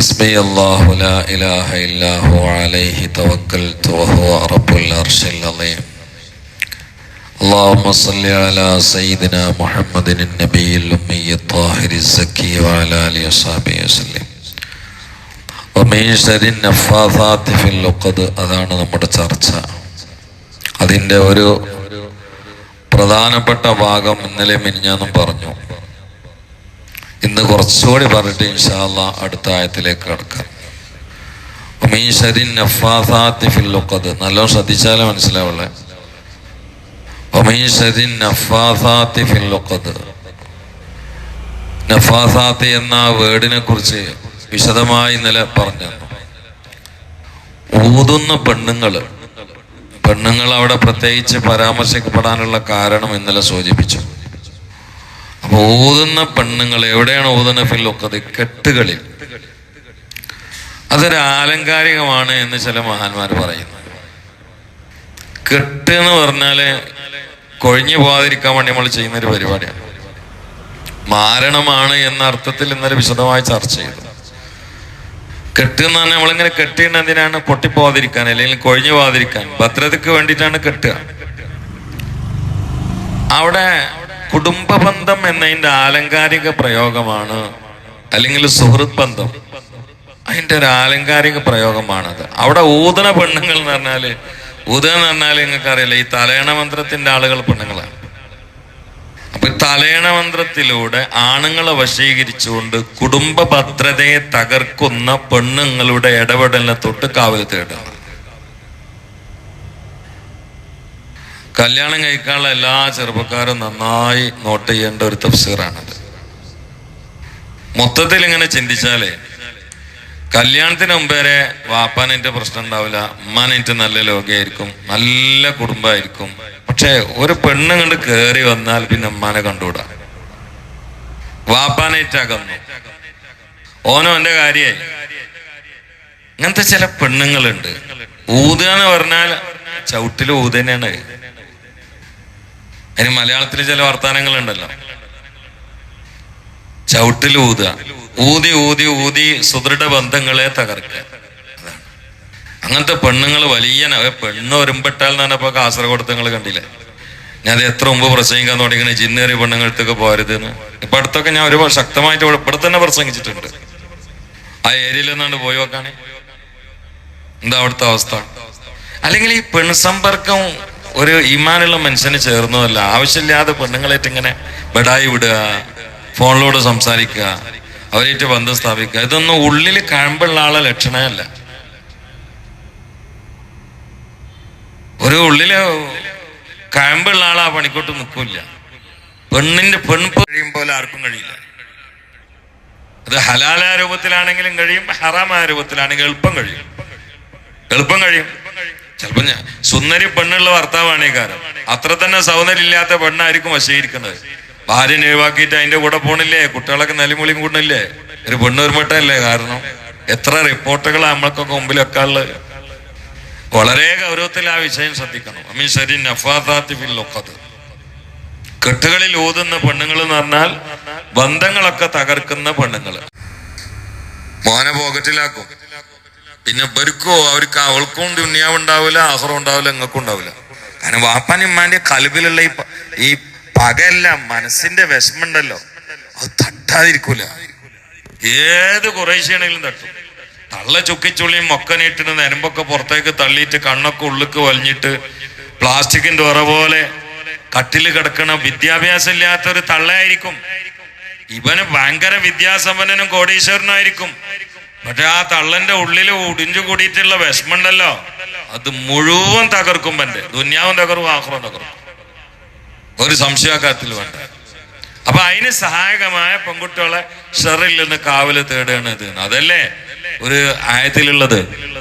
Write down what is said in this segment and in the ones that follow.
حسبي الله لا إله إلا هو عليه توكلت وهو رب العرش العظيم اللهم صل على سيدنا محمد النبي الأمي الطاهر الزكي وعلى آله وصحبه وسلم ومن شر النفاثات في اللقد അതാണ് നമ്മുടെ ചർച്ച അതിൻ്റെ ഒരു പ്രധാനപ്പെട്ട ഭാഗം ഇന്നലെ മിനിഞ്ഞാന്നും പറഞ്ഞു ഇന്ന് കുറച്ചുകൂടി പറഞ്ഞിട്ട് ഇൻഷാല്ല അടുത്ത ആയത്തിലേക്ക് കിടക്കാം. നല്ലോണം ശ്രദ്ധിച്ചാലേ മനസ്സിലാവുള്ളേ. നഫാസാത്ത് എന്ന വേർഡിനെ കുറിച്ച് വിശദമായി ഇന്നലെ പറഞ്ഞു ഊതുന്ന പെണ്ണുങ്ങൾ പെണ്ണുങ്ങൾ അവിടെ പ്രത്യേകിച്ച് പരാമർശിക്കപ്പെടാനുള്ള കാരണം ഇന്നലെ സൂചിപ്പിച്ചു. ഊതുന്ന പെണ്ണുങ്ങൾ എവിടെയാണ് ഊതുന്ന ഫില്ലൊക്കത് കെട്ടുകളിൽ. അതൊരു ആലങ്കാരികമാണ് എന്ന് ചില മഹാന്മാർ പറയുന്നു. കെട്ട് എന്ന് പറഞ്ഞാൽ കൊഴിഞ്ഞു പോകാതിരിക്കാൻ വേണ്ടി നമ്മൾ ചെയ്യുന്ന ഒരു പരിപാടിയാണ്. മാരണമാണ് എന്ന അർത്ഥത്തിൽ ഇന്നലെ വിശദമായി ചർച്ച ചെയ്തു. കെട്ട് എന്ന് പറഞ്ഞാൽ നമ്മളിങ്ങനെ കെട്ടിയിട്ട് എന്തിനാണ്? പൊട്ടിപ്പോവാതിരിക്കാൻ അല്ലെങ്കിൽ കൊഴിഞ്ഞു പോവാതിരിക്കാൻ. ഭദ്രതയ്ക്ക് വേണ്ടിയിട്ടാണ് കെട്ടുക. അവിടെ കുടുംബ ബന്ധം എന്നതിന്റെ ആലങ്കാരിക പ്രയോഗമാണ്. അല്ലെങ്കിൽ സുഹൃത് ബന്ധം. അതിന്റെ ഒരു ആലങ്കാരിക പ്രയോഗമാണത്. അവിടെ ഊതന പെണ്ണുങ്ങൾ എന്ന് പറഞ്ഞാൽ ഊതന എന്ന് പറഞ്ഞാൽ നിങ്ങൾക്ക് അറിയില്ല ഈ തലയണ മന്ത്രത്തിന്റെ ആളുകൾ പെണ്ണുങ്ങളാണ്. അപ്പൊ തലയണ മന്ത്രത്തിലൂടെ ആണുങ്ങളെ വശീകരിച്ചുകൊണ്ട് കുടുംബ ഭദ്രതയെ തകർക്കുന്ന പെണ്ണുങ്ങളുടെ ഇടപെടലിനെ തൊട്ട് കാവൽ തേടുക. കല്യാണം കഴിക്കാനുള്ള എല്ലാ ചെറുപ്പക്കാരും നന്നായി നോട്ട് ചെയ്യേണ്ട ഒരു തഫ്സീറാണത്. മൊത്തത്തിൽ ഇങ്ങനെ ചിന്തിച്ചാലേ കല്യാണത്തിന് മുമ്പേരെ വാപ്പാനായിട്ട് പ്രശ്നം ഉണ്ടാവില്ല ഉമ്മാനായിട്ട് നല്ല ലോകയായിരിക്കും നല്ല കുടുംബമായിരിക്കും. പക്ഷെ ഒരു പെണ്ണ് കണ്ട് കയറി വന്നാൽ പിന്നെ അമ്മാനെ കണ്ടുകൂടാ. അകന്നു ഓനോ എന്റെ കാര്യായി. ഇങ്ങനത്തെ ചില പെണ്ണുങ്ങളുണ്ട്. ഊതുക എന്ന് പറഞ്ഞാൽ ചവിട്ടിൽ ഊതന്നെയാണ് തന്നെയാണ് അതിന് മലയാളത്തിൽ ചില വർത്താനങ്ങളുണ്ടല്ലോ ചവിട്ടിൽ ഊതുക. ഊതി ഊതി ഊതി സുദൃഢ ബന്ധങ്ങളെ തകർക്കുക. അങ്ങനത്തെ പെണ്ണുങ്ങൾ വലിയ പെണ്ണ് ഒരുമ്പെട്ടാൽ എന്ന് പറഞ്ഞപ്പോ കാസർഗോഡ് നിങ്ങൾ കണ്ടില്ലേ? ഞാൻ അത് എത്ര മുമ്പ് പ്രസംഗിക്കാൻ തുടങ്ങിയ ജിന്നേറി പെണ്ണുങ്ങളടുത്തൊക്കെ പോരുതെന്ന്. ഇപ്പൊ അടുത്തൊക്കെ ഞാൻ ഒരുപാട് ശക്തമായിട്ട് ഇവിടെ തന്നെ പ്രസംഗിച്ചിട്ടുണ്ട്. ആ ഏരിയയിൽ നിന്നാണ് പോയി നോക്കാണേ എന്താ അവിടുത്തെ അവസ്ഥ? അല്ലെങ്കിൽ ഈ പെൺസമ്പർക്കം ഒരു ഈമാനുള്ള മനുഷ്യന് ചേർന്നതല്ല. ആവശ്യമില്ലാതെ പെണ്ണുങ്ങളായിട്ട് ഇങ്ങനെ ബെഡായി വിടുക ഫോണിലൂടെ സംസാരിക്കുക അവരായിട്ട് ബന്ധം സ്ഥാപിക്കുക ഇതൊന്നും ഉള്ളിൽ കഴമ്പുള്ള ആളെ ലക്ഷണമല്ല. ഒരു ഉള്ളിൽ കഴമ്പുള്ള ആളാ പണിക്കോട്ട് നിൽക്കില്ല പെണ്ണിന്റെ പെൺപ് കഴിയും പോലെ ആർക്കും കഴിയില്ല. അത് ഹലാലായ രൂപത്തിലാണെങ്കിലും കഴിയും ഹറാമായ രൂപത്തിലാണെങ്കിലും എളുപ്പം കഴിയും. എളുപ്പം കഴിയും. ചിലപ്പോ ഞാൻ സുന്ദരി പെണ്ണുള്ള ഭർത്താവാണ് ഈ അത്ര തന്നെ സൗന്ദര്യം ഇല്ലാത്ത പെണ്ണായിരിക്കും വശീകരിക്കുന്നത്. ഭാര്യനെ ഒഴിവാക്കിയിട്ട് അതിന്റെ കൂടെ പോണില്ലേ? കുട്ടികളൊക്കെ നെലിമൊളിയും കൂടണില്ലേ ഒരു പെണ്ണ് ഒരുമട്ടല്ലേ കാരണം എത്ര റിപ്പോർട്ടുകൾ നമ്മൾക്കൊക്കെ മുമ്പിലൊക്കെ ഉള്ളത് വളരെ ഗൗരവത്തിൽ ആ വിഷയം ശ്രദ്ധിക്കണം. അമീൻ ശരി നഫാദാത്തി കെട്ടുകളിൽ ഊതുന്ന പെണ്ണുങ്ങൾ എന്ന് പറഞ്ഞാൽ ബന്ധങ്ങളൊക്കെ തകർക്കുന്ന പെണ്ണുങ്ങൾ. മോനെ പോക്കറ്റിലാക്കും. പിന്നെ ഇവർക്കോ അവർക്ക് അവൾക്കും ദുന്യാവ് ഉണ്ടാവില്ല ആഹ്റം ഉണ്ടാവില്ല നിങ്ങൾക്കും ഉണ്ടാവില്ല. കാരണം വാപ്പാനും ഉമ്മാന്റെ കലുബിലുള്ള ഈ ഈ പകല്ല മനസ്സിന്റെ വിഷമുണ്ടല്ലോ അത് തട്ടാതിരിക്കൂല. ഏത് കുറേശ്ശിയാണെങ്കിലും തട്ടും. തള്ള ചുക്കിച്ചുള്ളിയും മൊക്കനിട്ടിട്ട് നരമ്പൊക്കെ പുറത്തേക്ക് തള്ളിയിട്ട് കണ്ണൊക്കെ ഉള്ളിക്ക് വലിഞ്ഞിട്ട് പ്ലാസ്റ്റിക്കിന്റെ ഉറ പോലെ കട്ടിൽ കിടക്കണ വിദ്യാഭ്യാസം ഇല്ലാത്ത ഒരു തള്ളയായിരിക്കും. ഇവന് ഭയങ്കര വിദ്യാസമ്പന്നനും കോടീശ്വരനായിരിക്കും പക്ഷെ ആ തള്ളന്റെ ഉള്ളിൽ ഒടിഞ്ഞു കൂടിയിട്ടുള്ള വിഷമുണ്ടല്ലോ. അത് മുഴുവൻ തകർക്കും എന്റെ ദുന്യാവും തകർക്കും ആഹ്റം തകർക്കും. ഒരു സംശയക്കാത്തിൽ വേണ്ട. അപ്പൊ അതിന് സഹായകമായ പെൺകുട്ടികളെ ഷെറിൽ നിന്ന് കാവൽ തേടുകയാണ് ഇത് അതല്ലേ? ഒരു ആയത്തിലുള്ളത്.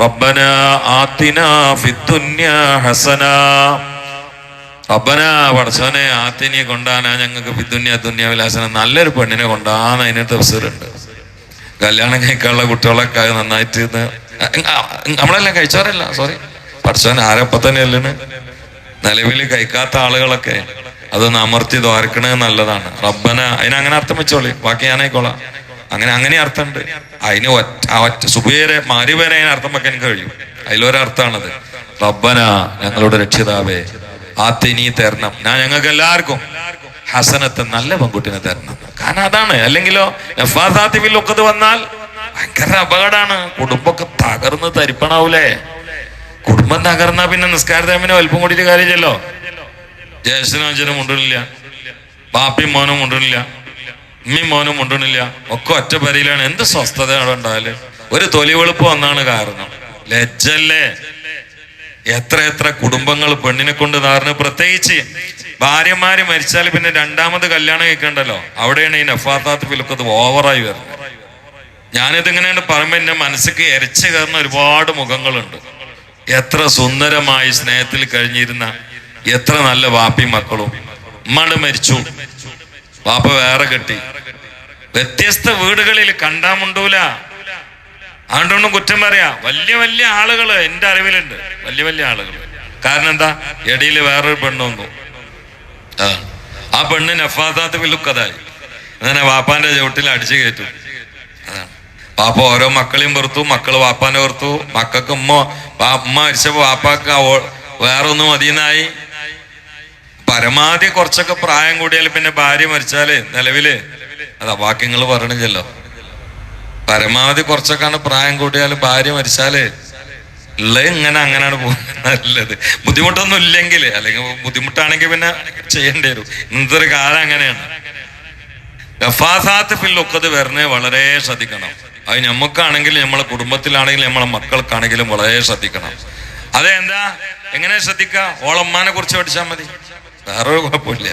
റബ്ബന ആത്തിന ഫിത്തുന്യ ഹസന. റബ്ബന പടച്ചവനെ ആത്തിനെ കൊണ്ടാന ഞങ്ങൾക്ക് ഫിത്തുന്യ ദുന്യ വിലാസന. നല്ലൊരു പെണ്ണിനെ കൊണ്ടാന്ന് അതിന് തഫ്സീറുണ്ട് കല്യാണം കഴിക്കാനുള്ള കുട്ടികളൊക്കെ നന്നായിട്ട് നമ്മളെല്ലാം കഴിച്ചവരല്ല സോറി പഠിച്ചവൻ ആരപ്പ തന്നെ അല്ലാണ് നിലവിൽ കഴിക്കാത്ത ആളുകളൊക്കെ അതൊന്ന് അമർത്തി ദ്വാരക്കണത് നല്ലതാണ്. റബ്ബന അതിനങ്ങനെ അർത്ഥം വെച്ചോളി. ബാക്കി ഞാനായിക്കോളാം. അങ്ങനെ അങ്ങനെ അർത്ഥമുണ്ട് അതിന് ഒറ്റ ഒറ്റ സുബേരെ മാരി വരെ അതിന് അർത്ഥം വെക്കാൻ കഴിയും. അതിലൊരർത്ഥാണത്. റബ്ബന ഞങ്ങളുടെ രക്ഷിതാവേ ആ നീ തരണം. ഞാൻ ഞങ്ങൾക്ക് എല്ലാവർക്കും ഹസനത്തെ നല്ല പെൺകുട്ടിനെ തരണം. കാരണം അതാണ് അല്ലെങ്കിലോ നഫാസാത്തിലൊക്കെ വന്നാൽ ഭയങ്കര അപകടമാണ്. കുടുംബമൊക്കെ തകർന്ന് തരിപ്പണാവൂലേ? കുടുംബം തകർന്നാ പിന്നെ നിസ്കാര ടൈമിന് വലുപ്പം കൂടിയിട്ട് കാര്യമില്ലല്ലോ? ജ്യേഷ്ഠനും അച്ഛനും മുണ്ടണില്ല. പാപ്പിയും മോനും മുണ്ടണില്ല. ഉമ്മയും മോനും മുണ്ടണില്ല. ഒക്കെ ഒറ്റ പരിയിലാണ് എന്ത് സ്വസ്ഥത അവിടെ ഉണ്ടായാൽ ഒരു തൊലി വെളുപ്പ് വന്നാണ് കാരണം. ലജ്ജല്ലേ എത്ര എത്ര കുടുംബങ്ങൾ പെണ്ണിനെ കൊണ്ട് നാറിന് പ്രത്യേകിച്ച് ഭാര്യമാര് മരിച്ചാൽ പിന്നെ രണ്ടാമത് കല്യാണം കഴിക്കണ്ടല്ലോ? അവിടെയാണ് ഈ നഫാത്താത്ത് വിലക്കത് ഓവറായി വരുന്നത്. ഞാനിത് ഇങ്ങനെയാണ് പറയുമ്പോൾ എന്റെ മനസ്സിക്ക് എരച്ച് കയറുന്ന ഒരുപാട് മുഖങ്ങളുണ്ട്. എത്ര സുന്ദരമായി സ്നേഹത്തിൽ കഴിഞ്ഞിരുന്ന എത്ര നല്ല വാപ്പി മക്കളും. ഉമ്മാണ്ട് മരിച്ചു. വാപ്പ വേറെ കെട്ടി. വ്യത്യസ്ത വീടുകളിൽ കണ്ടാമുണ്ടൂല. അതുകൊണ്ടൊന്നും കുറ്റം പറയാ. വലിയ വലിയ ആളുകൾ എന്റെ അറിവിലുണ്ട്. വലിയ വലിയ ആളുകൾ കാരണം എന്താ? ഇടയിൽ വേറൊരു പെണ്ണ് വന്നു. ആ പെണ്ണ് നഫാദാത്ത് വിലുക്കതായി അങ്ങനെ വാപ്പാന്റെ ചവിട്ടിൽ അടിച്ചു കയറ്റും. അതാണ് വാപ്പ ഓരോ മക്കളെയും വെറുത്തു മക്കൾ വാപ്പാനെ വെറുത്തു മക്കൾക്ക് ഉമ്മ ഉമ്മ മരിച്ചപ്പോ വാപ്പാക്ക് വേറെ ഒന്നും മതിയെന്നായി. പരമാവധി കുറച്ചൊക്കെ പ്രായം കൂടിയാൽ പിന്നെ ഭാര്യ മരിച്ചാൽ നിലവിൽ അതാ വാക്യങ്ങൾ പറയണില്ലല്ലോ പരമാവധി കുറച്ചൊക്കെയാണ് പ്രായം കൂട്ടിയാൽ ഭാര്യ മരിച്ചാൽ ഉള്ളത് ഇങ്ങനെ അങ്ങനെയാണ് പോകുന്നത് ബുദ്ധിമുട്ടൊന്നും ഇല്ലെങ്കിൽ അല്ലെങ്കിൽ ബുദ്ധിമുട്ടാണെങ്കിൽ പിന്നെ ചെയ്യേണ്ടി വരും. ഇന്നത്തെ കാലം അങ്ങനെയാണ്. ഗഫാസാത്ത് ഫില്ലൊക്കത് വരുന്നത് വളരെ ശ്രദ്ധിക്കണം. അത് നമുക്കാണെങ്കിലും നമ്മളെ കുടുംബത്തിലാണെങ്കിലും നമ്മളെ മക്കൾക്കാണെങ്കിലും വളരെ ശ്രദ്ധിക്കണം. അതെന്താ? എങ്ങനെ ശ്രദ്ധിക്കാം ഓളമ്മാനെ കുറിച്ച് പഠിച്ചാൽ മതി. വേറൊരു കുഴപ്പമില്ല.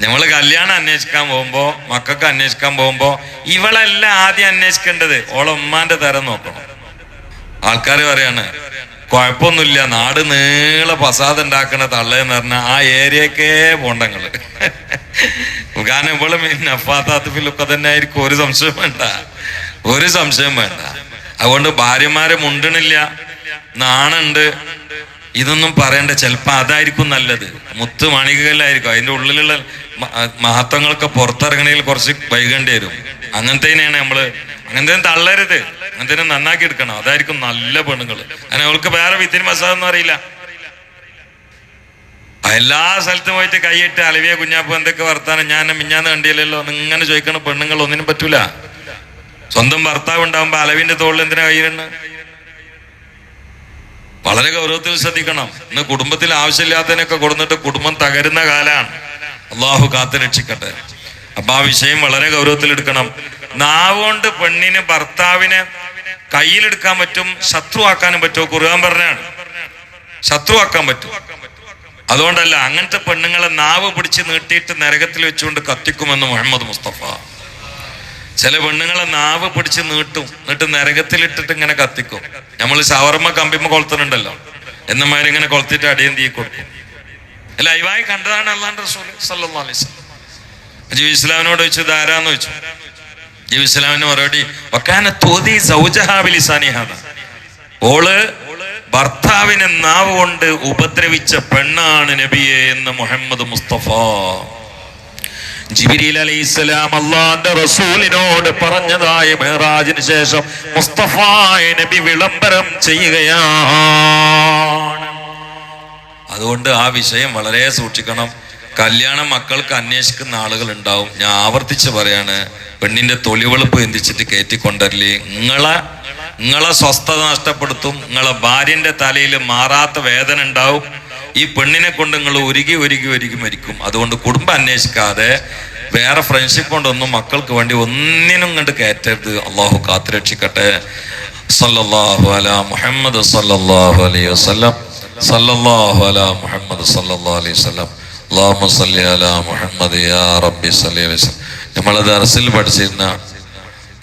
നമ്മൾ കല്യാണം അന്വേഷിക്കാൻ പോകുമ്പോ മക്കൾക്ക് അന്വേഷിക്കാൻ പോകുമ്പോ ഇവളല്ല ആദ്യം അന്വേഷിക്കേണ്ടത്? ഓളെ ഉമ്മാന്റെ തരം നോക്കണം. ആൾക്കാർ പറയാണ് കുഴപ്പമൊന്നുമില്ല നാട് നീളെ പ്രസാദം ഉണ്ടാക്കണ തള്ളേന്ന് പറഞ്ഞാൽ ആ ഏരിയക്കേ പോണ്ടങ്ങൾ കാരണം ഇവളും നഫാത്താത്തിലൊക്കെ തന്നെ ആയിരിക്കും ഒരു സംശയം വേണ്ട. ഒരു സംശയം വേണ്ട. അതുകൊണ്ട് ഭാര്യമാരെ മുണ്ടണില്ല. നാണുണ്ട്. ഇതൊന്നും പറയണ്ട ചിലപ്പോൾ അതായിരിക്കും നല്ലത്. മുത്ത് മണികല്ലായിരിക്കും അതിന്റെ ഉള്ളിലുള്ള മഹത്വങ്ങളൊക്കെ പുറത്തിറങ്ങണെങ്കിൽ കുറച്ച് വൈകേണ്ടി വരും. അങ്ങനത്തേനെയാണ് നമ്മൾ അങ്ങനത്തെ തള്ളരുത്. അങ്ങനത്തെ നന്നാക്കി എടുക്കണം. അതായിരിക്കും നല്ല പെണ്ണുങ്ങൾ അങ്ങനെ അവൾക്ക് വേറെ വിത്തിന് മസാദൊന്നും അറിയില്ല. എല്ലാ സ്ഥലത്തും പോയിട്ട് കൈയിട്ട് അലവിയ കുഞ്ഞാപ്പ് എന്തൊക്കെ വർത്താനം ഞാൻ മിഞ്ഞാന്ന് കണ്ടില്ലല്ലോ ഇങ്ങനെ ചോദിക്കണ പെണ്ണുങ്ങൾ ഒന്നിനും പറ്റൂല. സ്വന്തം ഭർത്താവ് ഉണ്ടാവുമ്പോ അലവിന്റെ തോളിൽ എന്തിനാ കയ്യിലുണ്ട് വളരെ ഗൗരവത്തിൽ ശ്രദ്ധിക്കണം. ഇന്ന് കുടുംബത്തിൽ ആവശ്യമില്ലാത്തതിനൊക്കെ കൊടുത്തിട്ട് കുടുംബം തകരുന്ന കാലാണ്. അള്ളാഹു കാത്തു രക്ഷിക്കട്ടെ. അപ്പൊ ആ വിഷയം വളരെ ഗൗരവത്തിൽ എടുക്കണം. നാവുകൊണ്ട് പെണ്ണിന് ഭർത്താവിനെ കയ്യിലെടുക്കാൻ പറ്റും ശത്രുവാക്കാനും പറ്റുമോ കുറുകാൻ പറഞ്ഞാണ്. ശത്രുവാക്കാൻ പറ്റും. അതുകൊണ്ടല്ല അങ്ങനത്തെ പെണ്ണുങ്ങളെ നാവ് പിടിച്ച് നീട്ടിയിട്ട് നരകത്തിൽ വെച്ചുകൊണ്ട് കത്തിക്കുമെന്ന് മുഹമ്മദ് മുസ്തഫ. ചില പെണ്ണുങ്ങളെ നാവ് പിടിച്ച് നീട്ടും എന്നിട്ട് നരകത്തിലിട്ടിട്ട് ഇങ്ങനെ കത്തിക്കും. നമ്മൾ ഷവർമ്മ കമ്പിമ്മ കൊളുത്തുന്നുണ്ടല്ലോ. എന്നമാര് ഇങ്ങനെ കൊളുത്തിട്ട് അടിയും തീ കൊടുക്കും. ലൈവായി കണ്ടതാണ് വസല്ലം. ജീവ ഇസ്ലാമിനോട് ചോദിച്ചു ഇതാരാന്ന് ചോദിച്ചു. ജീവി ഇസ്ലാമിന് മറുപടി വക്കാന തോതി സൗജഹാബിലിസാനിഹാണ് ഓൾ ഭർത്താവിനെ നാവ് കൊണ്ട് ഉപദ്രവിച്ച പെണ്ണാണ് നബിയെ എന്ന് മുഹമ്മദ് മുസ്തഫ. ജിബിരിൽ അലൈഹിസ്സലാം അള്ളാന്റെ റസൂലിനോട് പറഞ്ഞതായ മെഹറാജിന് ശേഷം മുസ്തഫ നബി വിളംബരം ചെയ്യുകയാണ്. അതുകൊണ്ട് ആ വിഷയം വളരെ സൂക്ഷിക്കണം. കല്യാണം മക്കൾക്ക് അന്വേഷിക്കുന്ന ആളുകൾ ഉണ്ടാവും ഞാൻ ആവർത്തിച്ച് പറയാണ് പെണ്ണിന്റെ തൊലിവെളുപ്പ് എന്തിച്ചിട്ട് കയറ്റിക്കൊണ്ടല്ലേ നിങ്ങളെ നിങ്ങളെ സ്വസ്ഥത നഷ്ടപ്പെടുത്തും. നിങ്ങളെ ഭാര്യന്റെ തലയിൽ മാറാത്ത വേദന ഉണ്ടാവും. ഈ പെണ്ണിനെ കൊണ്ട് നിങ്ങൾ ഒരുകി ഒരുകി ഒരുകി മരിക്കും. അതുകൊണ്ട് കുടുംബം അന്വേഷിക്കാതെ വേറെ ഫ്രണ്ട്ഷിപ്പ് കൊണ്ടൊന്നും മക്കൾക്ക് വേണ്ടി ഒന്നിനും കണ്ട് കയറ്റരുത്. അള്ളാഹു കാത്തുരക്ഷിക്കട്ടെ. സല്ലല്ലാഹു അലാ മുഹമ്മദ് സല്ലല്ലാഹു അലൈഹി വസല്ലം. സല്ലല്ലാഹു അലാ മുഹമ്മദ് സല്ലല്ലാഹു അലൈഹി വസല്ലം. അല്ലാഹുമ്മ സല്ലി അലാ മുഹമ്മദ് റബ്ബി സല്ലി അലൈഹി നമ്മൾ ദർസിൽ പഠിച്ചിരുന്ന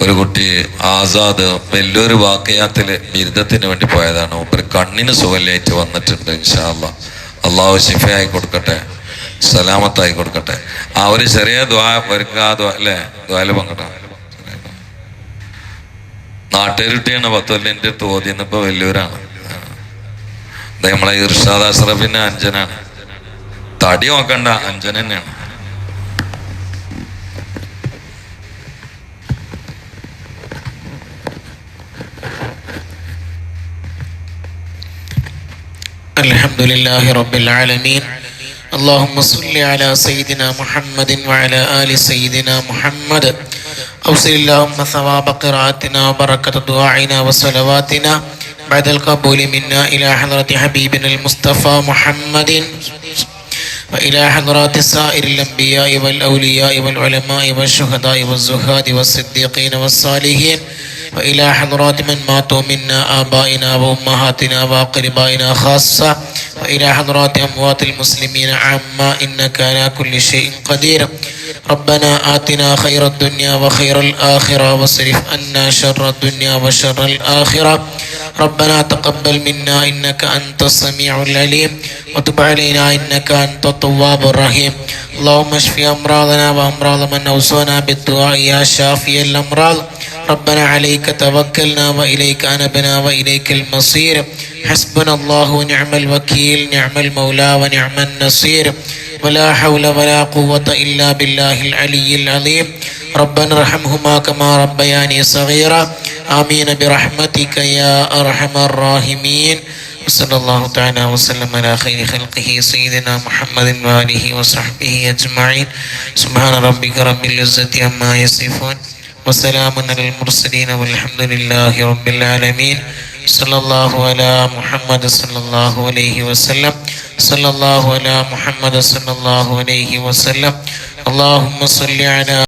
ഒരു കുട്ടി ആസാദ് വലിയൊരു വാക്കയാത്തിൽ ബിരുദത്തിന് വേണ്ടി പോയതാണ്. ഒരു കണ്ണിന് സുഖലേറ്റ് വന്നിട്ടുണ്ട് ഇൻഷാല്ല അള്ളാഹു ശിഫയായി കൊടുക്കട്ടെ സലാമത്തായി കൊടുക്കട്ടെ. ആ ഒരു ചെറിയ ദ്വാ ദ്വാ അല്ലേ? ദ്വാൽ പങ്കട്ടെ നാട്ടുകാരുട്ടിയാണ് പത്തൊല്ലിന്റെ തോതിന്നിപ്പോ വലിയൊരാണ് വലിയവരാണ്. നമ്മളെ ഇർഷാദ് അഷ്റഫിന്റെ അഞ്ജനാണ് തടി നോക്കണ്ട അഞ്ജന തന്നെയാണ്. الحمد لله رب العالمين. اللهم صل على سيدنا محمد وعلى آل سيدنا محمد. أوصل اللهم ثواب قراءتنا وبركة دعائنا وصلواتنا. بعد القبول منا إلى حضرة حبيبنا المصطفى محمد. وإلى حضرات سائر الأنبياء والأولياء والعلماء والشهداء والزهاد والصديقين والصالحين. وإلى حضرات من ماتوا منا آبائنا وأمهاتنا وأقربائنا خاصة. وإلى حضرات أموات المسلمين عامة إنك على كل شيء قدير. ربنا آتنا خير الدنيا وخير الآخرة واصرف عنا شر الدنيا وشر الآخرة. ربنا تقبل منا إنك أنت السميع العليم. وتب علينا إنك أنت التواب الرحيم. اللهم اشف أمراضنا وأمراض من أوصانا بالدعاء يا شافي الأمراض. ربنا عليك توكلنا وإليك أنبنا وإليك المصير. حسبنا الله ونعم الوكيل نعم المولى ونعم النصير. ولا حول ولا قوة إلا بالله العلي العظيم. ربنا ارحمهما كما ربياني صغيرا. آمين برحمتك يا أرحم الراحمين. وصلى الله تعالى وسلم على خير خلقه سيدنا محمد وآله وصحبه أجمعين. سبحان ربك رب العزة عما يصفون. وسلام على المرسلين والحمد لله رب العالمين صلى الله على محمد صلى الله عليه وسلم صلى الله على محمد صلى الله عليه وسلم اللهم صل على